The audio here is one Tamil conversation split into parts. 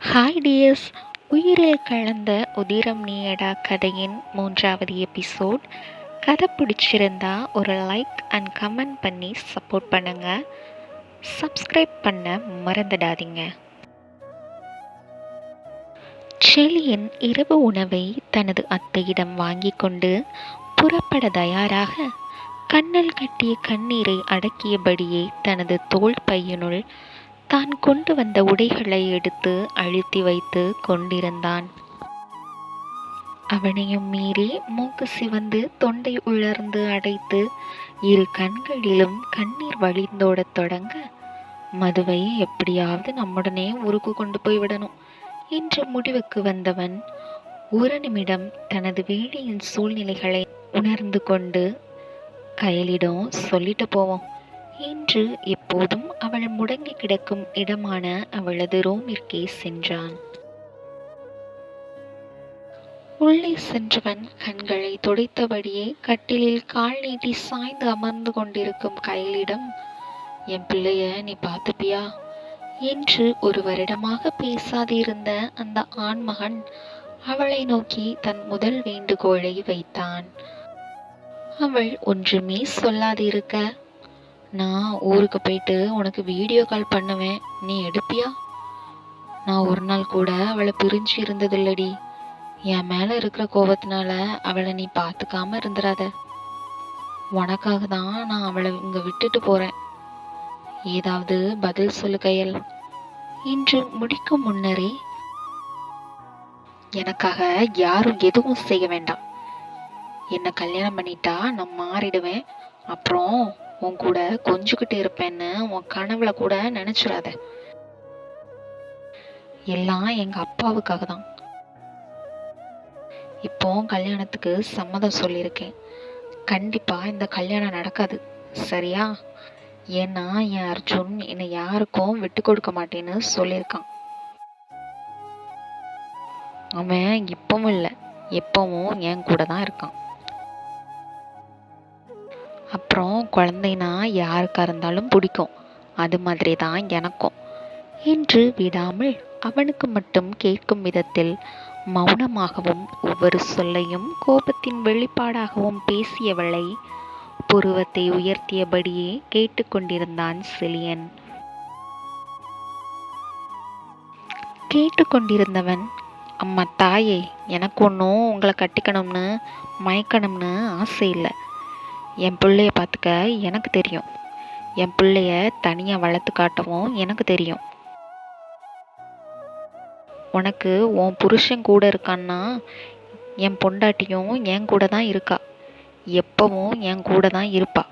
ஹாய் டியர்ஸ் உயிரில் கலந்த உதிரம் நீயடா கதையின் மூன்றாவது எபிசோட் கதை பிடிச்சிருந்தா ஒரு லைக் அண்ட் கமெண்ட் பண்ணி சப்போர்ட் பண்ணுங்க. சப்ஸ்கிரைப் பண்ண மறந்துடாதீங்க. செலியன் இரவு உணவை தனது அத்தையிடம் வாங்கி கொண்டு புறப்பட தயாராக கண்ணல் கட்டிய கண்ணீரை அடக்கியபடியே தனது தோள் பையனுள் தான் கொண்டு வந்த உடைகளை எடுத்து அழுத்தி வைத்து கொண்டிருந்தான். அவனையும் மீறி மூக்கு சிவந்து தொண்டை உலர்ந்து அடைத்து இரு கண்களிலும் கண்ணீர் வழிந்தோடத் தொடங்க மதுவை எப்படியாவது நம்முடனே ஊருக்கு கொண்டு போய் விடணும் என்ற முடிவுக்கு வந்தவன் ஒரு நிமிடம் தனது வேலையின் சூழ்நிலைகளை உணர்ந்து கொண்டு கையலிடம் சொல்லிட்டு போவோம். என்று எப்போதும் அவள் முடங்கி கிடக்கும் இடமான அவளது ரூமிற்கே சென்றான். உள்ளே சென்றவன் கண்களை துடைத்தபடியே கட்டிலில் கால் நீட்டி சாய்ந்து அமர்ந்து கொண்டிருக்கும் கையிலிடம் என் பிள்ளைய நீ பார்த்துப்பியா என்று ஒரு வருடமாக பேசாதிருந்த அந்த ஆண்மகன் அவளை நோக்கி தன் முதல் வேண்டுகோளை வைத்தான். அவள் ஒன்றுமே சொல்லாதிருக்க நான் ஊருக்கு போயிட்டு உனக்கு வீடியோ கால் பண்ணுவேன். நீ எடுப்பியா? நான் ஒரு நாள் கூட அவளை பிரிஞ்சு இருந்ததில்லடி. என் மேலே இருக்கிற கோபத்தினால அவளை நீ பார்த்துக்காம இருந்துடாத உனக்காக தான் நான் அவளை இங்கே விட்டுட்டு போகிறேன் ஏதாவது பதில் சொல்லு கையல். இன்று முடிக்கும் முன்னரே எனக்காக யாரும் எதுவும் செய்ய வேண்டாம். என்னை கல்யாணம் பண்ணிட்டா நான் மாறிடுவேன். அப்புறம் உன் கூட கொஞ்சிக்கிட்டு இருப்பேன்னு உன் கனவுல கூட நினைச்சிடாத. எல்லாம் எங்க அப்பாவுக்காக தான். இப்போ கல்யாணத்துக்கு சம்மதம் சொல்லியிருக்கேன். கண்டிப்பா இந்த கல்யாணம் நடக்காது. சரியா? ஏன்னா என் அர்ஜுன் என்னை யாருக்கும் விட்டு கொடுக்க மாட்டேன்னு சொல்லியிருக்கான். அவன் இப்பவும் இல்லை. எப்பவும் என் கூட தான் இருக்கான். அப்புறம் குழந்தைனா யாருக்கா இருந்தாலும் பிடிக்கும். அது மாதிரி தான் எனக்கும். என்று விடாமல் அவனுக்கு மட்டும் கேட்கும் விதத்தில் மௌனமாகவும் ஒவ்வொரு சொல்லையும் கோபத்தின் வெளிப்பாடாகவும் பேசியவளை புருவத்தை உயர்த்தியபடியே கேட்டுக்கொண்டிருந்தான் செலியன். கேட்டுக்கொண்டிருந்தவன் அம்மா தாயே எனக்கு ஒன்றும் உங்களை கட்டிக்கணும்னு மயக்கணும்னு ஆசை இல்லை. என் பிள்ளைய பார்த்துக்க எனக்கு தெரியும். என் பிள்ளைய தனியாக வளர்த்து காட்டவும் எனக்கு தெரியும். உனக்கு உன் புருஷன் கூட இருக்கான்னா என் பொண்டாட்டியும் என் கூட தான் இருக்கா. எப்பவும் என் கூட தான் இருப்பா.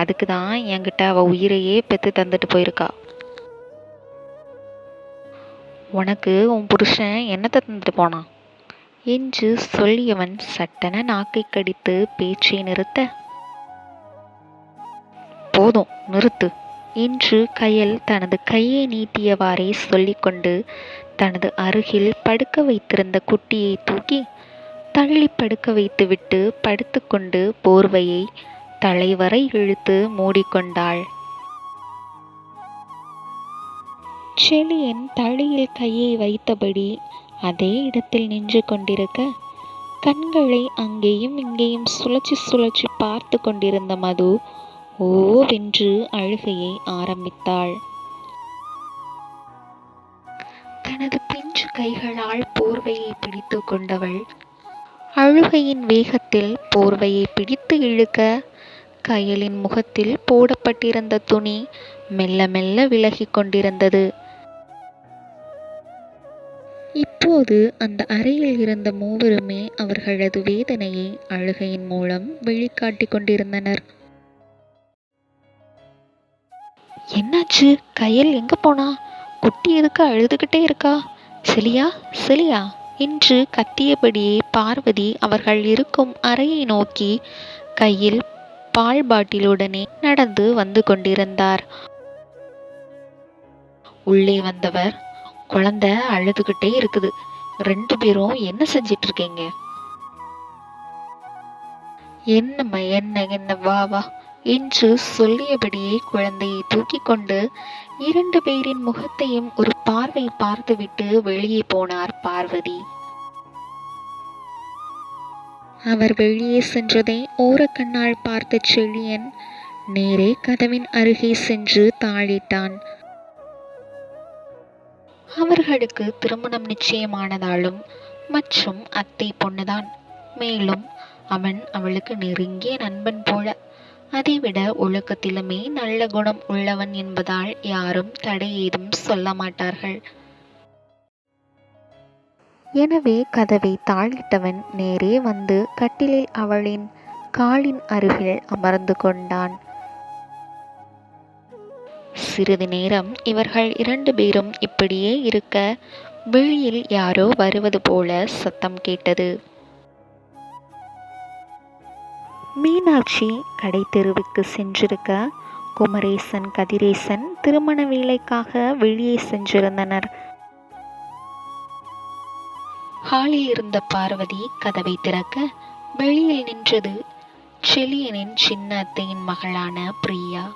அதுக்கு தான் என்கிட்ட அவள் உயிரையே பெற்று தந்துட்டு போயிருக்கா. உனக்கு உன் புருஷன் என்னத்தை தந்துட்டு போனான்? என்று சொல்லியவன் சட்டென நாக்கை கடித்து பேச்சை நிறுத்த போதும் நிறுத்து என்று கயல் தனது கையை நீட்டியவாறே சொல்லிக்கொண்டு தனது அருகில் படுக்க வைத்திருந்த குட்டியை தூக்கி தள்ளி படுக்க வைத்துவிட்டு படுத்துக்கொண்டு போர்வையை தலைவரை இழுத்து மூடிக்கொண்டாள். செளியன் தலையில் கையை வைத்தபடி அதே இடத்தில் நின்று கொண்டிருக்க கண்களை அங்கேயும் இங்கேயும் சுழற்சி சுழற்சி பார்த்து கொண்டிருந்த மது ஓவென்று அழுகையை ஆரம்பித்தாள். தனது பிஞ்சு கைகளால் போர்வையை பிடித்து கொண்டவள் அழுகையின் வேகத்தில் போர்வையை பிடித்து இழுக்க கயலின் முகத்தில் போடப்பட்டிருந்த துணி மெல்ல மெல்ல விலகி கொண்டிருந்தது. இப்போது அந்த அறையில் இருந்த மூவருமே அவர்களது வேதனையை அழுகையின் மூலம் வெளிக்காட்டிக் கொண்டிருந்தனர். என்னாச்சு? கையில் எங்க போனா? குட்டி எதுக்கு அழுதுகிட்டே இருக்கா? செலியா செலியா? என்று கத்தியபடியே பார்வதி அவர்கள் இருக்கும் அறையை நோக்கி கையில் பால் பாட்டிலுடனே நடந்து வந்து கொண்டிருந்தார். உள்ளே வந்தவர் குழந்தை அழுதுகிட்டே இருக்குது. ரெண்டு பேரும் என்ன செஞ்சிட்டு இருக்கீங்க என்னம்மா என்ன என்ன வா வா என்று சொல்லியபடியே குழந்தையை தூக்கி கொண்டு இரண்டு பேரின் முகத்தையும் ஒரு பார்வை பார்த்துவிட்டு வெளியே போனார் பார்வதி. அவர் வெளியே சென்றதை ஓரக்கண்ணால் பார்த்த செழியன் நேரே கதவின் அருகே சென்று தாழிட்டான். அவர்களுக்கு திருமணம் நிச்சயமானதாலும் மற்றும் அத்தை பொண்ணுதான். மேலும் அவன் அவளுக்கு நெருங்கிய நண்பன் போல. அதைவிட ஒழுக்கத்திலுமே நல்ல குணம் உள்ளவன் என்பதால் யாரும் தடை ஏதும் சொல்ல மாட்டார்கள். எனவே கதவை தாளிட்டவன் நேரே வந்து கட்டிலில் அவளின் காலின் அருகில் அமர்ந்து கொண்டான். சிறிது நேரம் இவர்கள் இரண்டு பேரும் இப்படியே இருக்க வெளியில் யாரோ வருவது போல சத்தம் கேட்டது. மீனாட்சி கடை தெருவுக்கு சென்றிருக்க குமரேசன் கதிரேசன் திருமண வேலைக்காக வெளியே சென்றிருந்தனர். ஹாலில் இருந்த பார்வதி கதவை திறக்க வெளியில் நின்றது. செலியனின் சின்ன அத்தையின் மகளான பிரியா.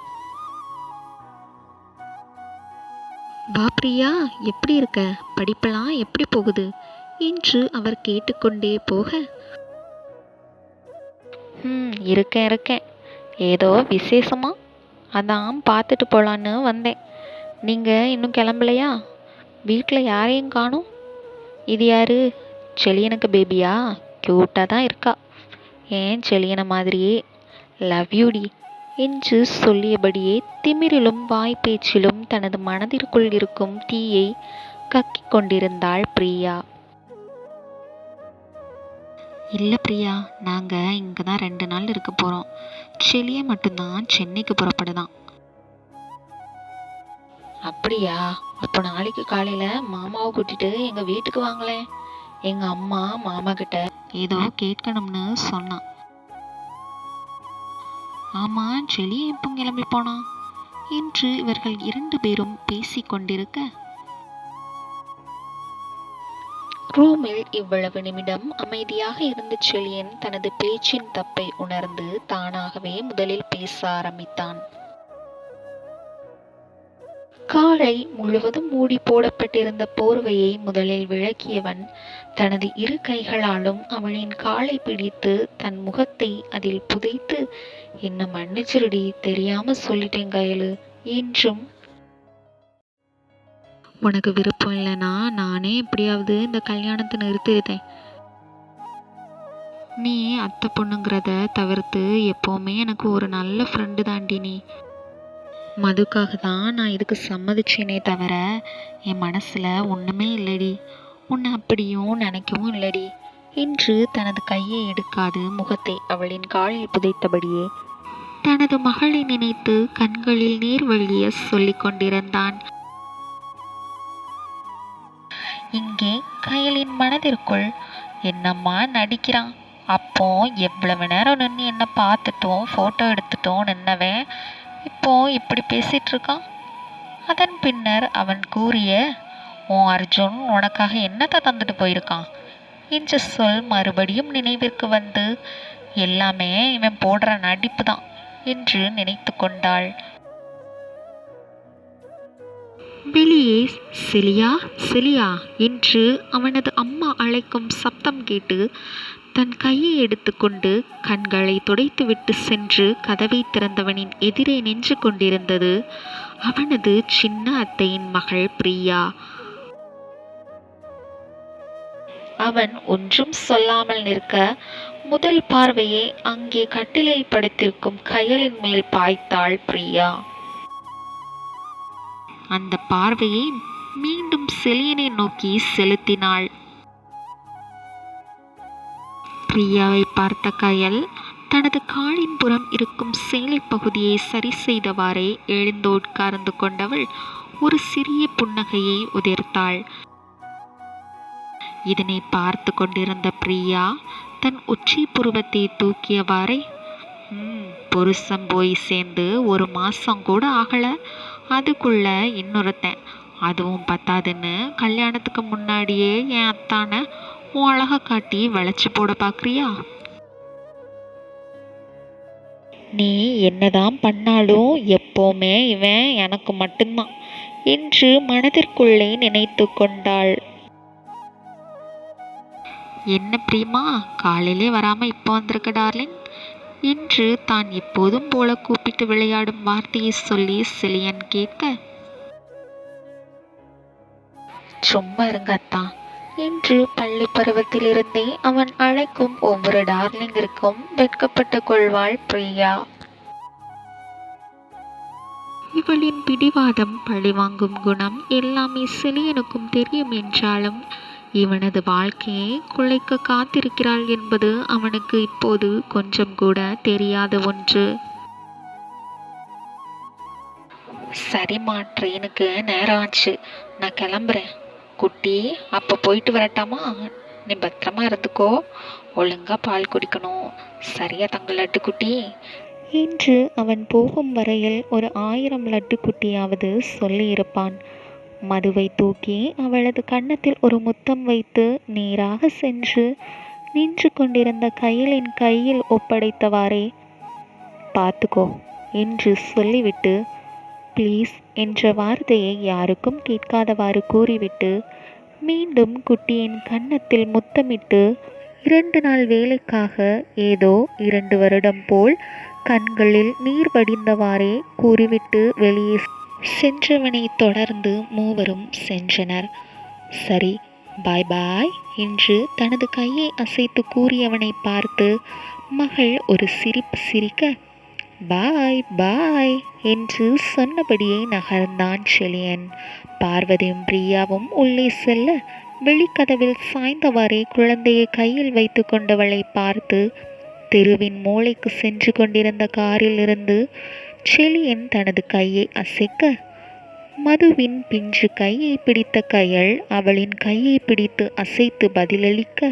வா பிரியா எப்படி இருக்க? படிப்பெல்லாம் எப்படி போகுது? என்று அவர் கேட்டுக்கொண்டே போக. ம் இருக்கேன் இருக்கேன். ஏதோ விசேஷமா? அதான் பார்த்துட்டு போகலான்னு வந்தேன். நீங்கள் இன்னும் கிளம்பலையா? வீட்டில் யாரையும் காணும்? இது யாரு? செலியனுக்கு பேபியா க்யூட்டாக தான் இருக்கா. ஏன் செலியனை மாதிரியே? லவ் யூடி என்று சொல்லியபடியே திமிரிலும் வாய்ப்பேச்சிலும் தனது மனதிற்குள் இருக்கும் தீயை கக்கிக் கொண்டிருந்தாள் பிரியா. இல்லை பிரியா நாங்கள் இங்கே தான் ரெண்டு நாள் இருக்க போகிறோம் செலிய மட்டும்தான் சென்னைக்கு புறப்படுதான். அப்படியா? அப்போ நாளைக்கு காலையில் மாமாவை கூட்டிட்டு எங்கள் வீட்டுக்கு வாங்களேன். எங்கள் அம்மா மாமா கிட்ட ஏதோ கேட்கணும்னு சொன்னான். ஆமாம் செளி எப்போ கிளம்பி போனா? என்று இவர்கள் இரண்டு பேரும் பேசிக் கொண்டிருக்க. ரூமில் இவ்வளவு நிமிடம் அமைதியாக இருந்த செழியன் தனது பேச்சின் தப்பை உணர்ந்து தானாகவே முதலில் பேச ஆரம்பித்தான். காலை முழுவதும் மூடி போடப்பட்டிருந்த போர்வையை முதலில் விளக்கியவன் தனது இரு கைகளாலும் அவளின் காலை பிடித்து தன் முகத்தை அதில் புதைத்து என்ன மன்னிச்சிருடி தெரியாம சொல்லிட்டேன் கயலு என்றும் உனக்கு விருப்பம் இல்லைனா நானே எப்படியாவது இந்த கல்யாணத்தை நிறுத்திடுதேன் நீ அத்தை பொண்ணுங்கிறத தவிர்த்து எப்போவுமே எனக்கு ஒரு நல்ல ஃப்ரெண்டு தாண்டி நீ. மதுக்காக தான் நான் இதுக்கு சம்மதிச்சேனே தவிர என் மனசில் ஒன்றுமே இல்லடி. உன்னை அப்படியும் நினைக்கவும் இல்லடி. என்று தனது கையை எடுக்காது முகத்தை அவளின் காலில் புதைத்தபடியே தனது மகளை நினைத்து கண்களில் நீர் வழிய சொல்லிக் கொண்டிருந்தான். இங்கே கயலின் மனதிற்குள் என்னம்மா நடிக்கிறான்? அப்போ எவ்வளவு நேரம் நின்று என்ன பார்த்துட்டோம் ஃபோட்டோ எடுத்துட்டோம் நின்னவன். இப்போ இப்படி பேசிட்டு இருக்கான் அதன் பின்னர் அவன் கூறிய உன் அர்ஜுன் உனக்காக என்னத்தை தந்துட்டு போயிருக்கான்? என்ற சொல் மறுபடியும் நினைவிற்கு வந்து எல்லாமே இவன் போடுற நடிப்பு தான் என்று நினைத்து கொண்டாள். வெளியே சிலியா சிலியா என்று அவனது அம்மா அழைக்கும் சப்தம் கேட்டு தன் கையை எடுத்துக்கொண்டு கண்களை துடைத்துவிட்டு சென்று கதவை திறந்தவனின் எதிரே நின்று கொண்டிருந்தது. அவனது சின்ன அத்தையின் மகள் பிரியா. அவன் ஒன்றும் சொல்லாமல் நிற்க முதல் பார்வையை அங்கே கட்டிலில் படுத்திருக்கும் கயலின் மேல் பாய்த்தாள் பிரியா. அந்த பார்வையை மீண்டும் செலியனை நோக்கி செலுத்தினாள். பிரியாவை பார்த்த கயல் தனது காலின் புறம் இருக்கும் சேலை பகுதியை சரி செய்தவாறே எழுந்து உட்கார்ந்து கொண்டவள் ஒரு சிறிய புன்னகையை உதிர்த்தாள். இதனை பார்த்து கொண்டிருந்த பிரியா தன் உச்சி புருவத்தை தூக்கியவாறே "ம், புருஷன் போய் சேர்ந்து ஒரு மாசம் கூட ஆகல. அதுக்குள்ள இன்னொருத்தன். அதுவும் பத்தாதுன்னு கல்யாணத்துக்கு முன்னாடியே என் அத்தானை உன் அழகை காட்டி வளைச்சு போட பார்க்குறியா நீ என்னதான் பண்ணாலும் எப்போவுமே இவன் எனக்கு மட்டும்தான். என்று மனதிற்குள்ளே நினைத்து கொண்டாள். என்ன பிரியமா? காலையிலே வராம இப்போ வந்திருக்க டார்லிங். என்று தான் எப்போதும் போல கூப்பிட்டு விளையாடும் வார்த்தையை சொல்லி செலியன் கேட்க சும்மா இருங்க என்று பள்ளி பருவத்திலிருந்தே அவன் அழைக்கும் ஒவ்வொரு டார்லிங்கிற்கும் வெட்கப்பட்டு கொள்வாள் பிரியா. இவளின் பிடிவாதம் பழிவாங்கும் குணம் எல்லாமே செலியனுக்கும் தெரியும் என்றாலும் இவனது வாழ்க்கையை குலைக்க காத்திருக்கிறாள் என்பது அவனுக்கு இப்போது கொஞ்சம் கூட தெரியாத ஒன்று. சரிம்மா ட்ரெயினுக்கு நேரம் ஆச்சு. நான் கிளம்புறேன். குட்டி அப்போ போயிட்டு வரட்டாமா? நீ பத்திரமா இருந்துக்கோ. ஒழுங்கா பால் குடிக்கணும். சரியா தங்க லட்டு குட்டி. என்று அவன் போகும் வரையில் ஒரு ஆயிரம் லட்டு குட்டியாவது சொல்லியிருப்பான் மதுவை தூக்கி அவளது கன்னத்தில் ஒரு முத்தம் வைத்து நேராக சென்று நின்று கொண்டிருந்த கையலின் கையில் ஒப்படைத்தவாறே பார்த்துக்கோ என்று சொல்லிவிட்டு ப்ளீஸ் என்ற வார்த்தையை யாருக்கும் கேட்காதவாறு கூறிவிட்டு மீண்டும் குட்டியின் கன்னத்தில் முத்தமிட்டு இரண்டு நாள் வேலைக்காக ஏதோ இரண்டு வருடம் போல் கண்களில் நீர் வடிந்தவாறே கூறிவிட்டு வெளியே சென்றவனை தொடர்ந்து மூவரும் சென்றனர். சரி பாய் பாய் என்று தனது கையை அசைத்து கூறியவனை பார்த்து மகள் ஒரு சிரிப்பு சிரிக்க பாய் பாய் என்று சொன்னபடியே நகர்ந்தான் செலியன் பார்வதியும் பிரியாவும் உள்ளே செல்ல வெளிக்கதவில் சாய்ந்தவாறே குழந்தையை கையில் வைத்து கொண்டவளை பார்த்து தெருவின் மூளைக்கு சென்று கொண்டிருந்த காரில் இருந்து செலியன் தனது கையை அசைக்க மதுவின் பிஞ்சு கையை பிடித்த கையள் அவளின் கையை பிடித்து அசைத்து பதிலளிக்க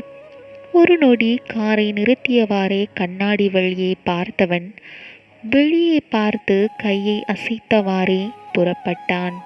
ஒரு நொடி காரை நிறுத்தியவாறே கண்ணாடி வழியை பார்த்தவன் வெளியே பார்த்து கையை அசைத்தவாறே புறப்பட்டான்.